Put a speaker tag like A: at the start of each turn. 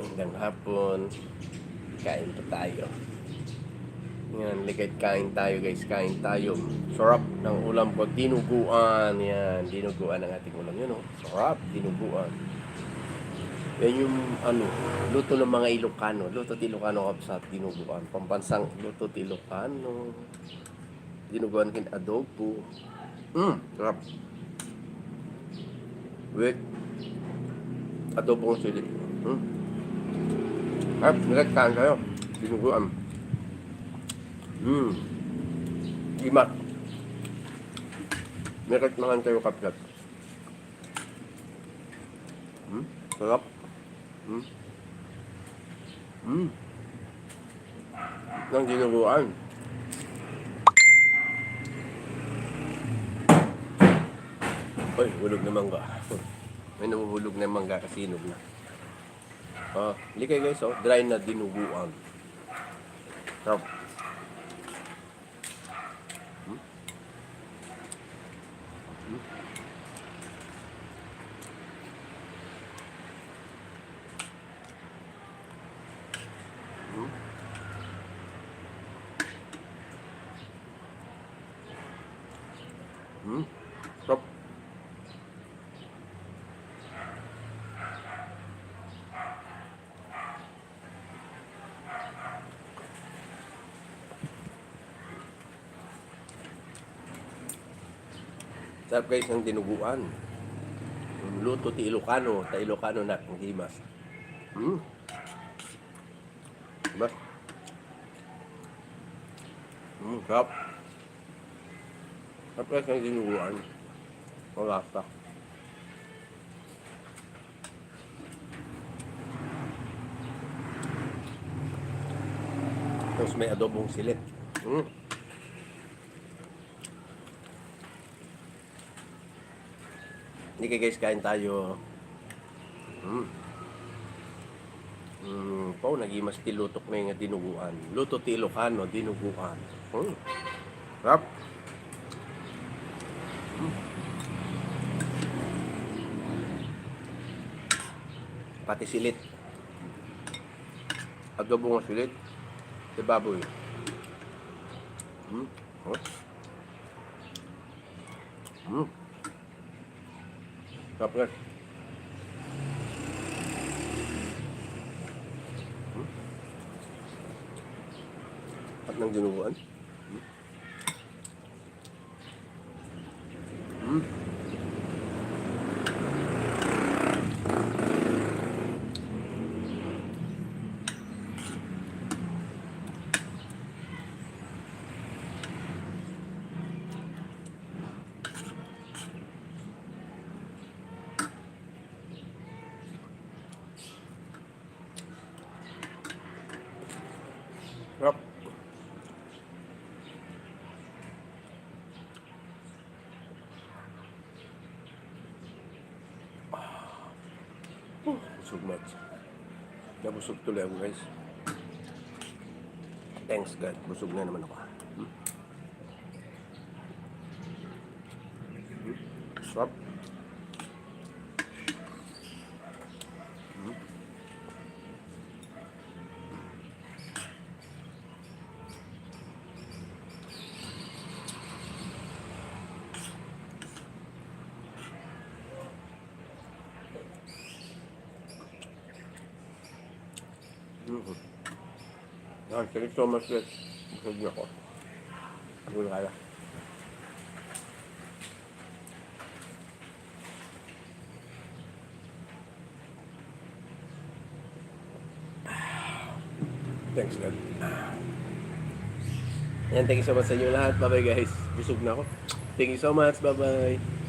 A: Hanggang hapon. Kain pa tayo. Yan, ligay kain tayo guys. Kain tayo. Sarap ng ulam ko. Dinuguan. Yan, dinuguan ang ating ulam. Yun oh. Sarap, dinuguan. Yan yung ano, luto ng mga Ilocano. Luto at Ilocano sa dinuguan. Pambansang luto at Ilocano. Dinuguan kin adobo. Mm, sarap. With adobong sili. Hmm. Ay, nagkaan kayo. Dinuguan. Hmm. Imat. Naman kayo kaplat. Hmm. Sarap. Hmm. Hmm. Nang dinuguan. Ay, hulog na mangga. May nahuhulog na mangga kasi hinog na. Hindi kayo guys, oh. Dry na dinuguan. Sarap. Hmm? Hmm? Hmm? Hmm? Sarap. Sarap guys ng dinuguan. Luto ti Ilocano, ta Ilocano na ang himas. Hmm. Diba? Hmm, sarap. Sarap guys ng dinuguan. Wala pa. Tapos may adobong silit. Hmm. Kayo guys, kain tayo. Hmm. Hmm, po, nagimas ti lutok na yung dinuguan. Luto ti Ilocano, dinuguan. Hmm. Rap. Hmm. Pati silit. Adobo nga silit. Di baboy. Hmm. Oh. Hmm. Sarap guys. Hmm? At ng dinuguan. Hmm? Hmm? Sarap. Busog much. Nabusog tuloy ako guys. Thanks God. Busog na naman ako. Hmm? Hmm? Sarap. Hmm? Thank you so much guys. Busog na ako. Busog na kaya. Thanks God. Yan, thank you so much sa inyo lahat. Bye-bye guys. Busog na ako. Thank you so much. Bye-bye.